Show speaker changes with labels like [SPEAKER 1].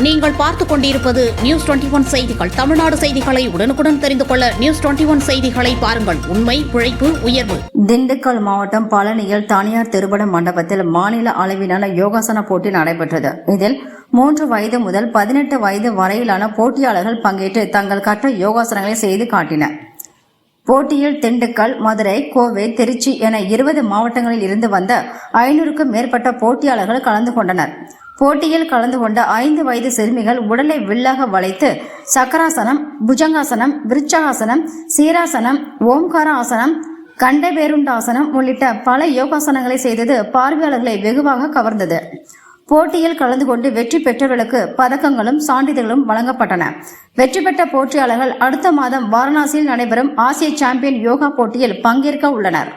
[SPEAKER 1] நீங்கள் பார்த்துக் கொண்டிருப்பது நியூஸ் டுவெண்டி ஒன் செய்திகள். தமிழ்நாடு செய்திகளை உடனுக்குடன் தெரிந்து கொள்ள நியூஸ் டுவெண்டி ஒன் செய்திகளை பாருங்கள். உண்மை உழைப்பு உயர்வு.
[SPEAKER 2] திண்டுக்கல் மாவட்டம் பழனியில் தனியார் திருமண மண்டபத்தில் மாநில அளவிலான யோகாசன போட்டி நடைபெற்றது. இதில் மூன்று வயது முதல் பதினெட்டு வயது வரையிலான போட்டியாளர்கள் பங்கேற்று தங்கள் கற்ற யோகாசனங்களை செய்து காட்டினர். போட்டியில் திண்டுக்கல் மதுரை கோவை திருச்சி என இருபது மாவட்டங்களில் இருந்து வந்த ஐநூறுக்கும் மேற்பட்ட போட்டியாளர்கள் கலந்து கொண்டனர். போட்டியில் கலந்து கொண்ட ஐந்து வயது சிறுமிகள் உடலை வில்லாக வளைத்து சக்கராசனம் புஜங்காசனம் விருச்சகாசனம் சீராசனம் ஓம்கார ஆசனம் கண்டபேருண்டாசனம் உள்ளிட்ட பல யோகாசனங்களை செய்தது பார்வையாளர்களை வெகுவாக கவர்ந்தது. போட்டியில் கலந்து கொண்டு வெற்றி பெற்றவர்களுக்கு பதக்கங்களும் சான்றிதழ்களும் வழங்கப்பட்டன. வெற்றி பெற்ற போட்டியாளர்கள் அடுத்த மாதம் வாரணாசியில் நடைபெறும் ஆசிய சாம்பியன் யோகா போட்டியில் பங்கேற்க உள்ளனர்.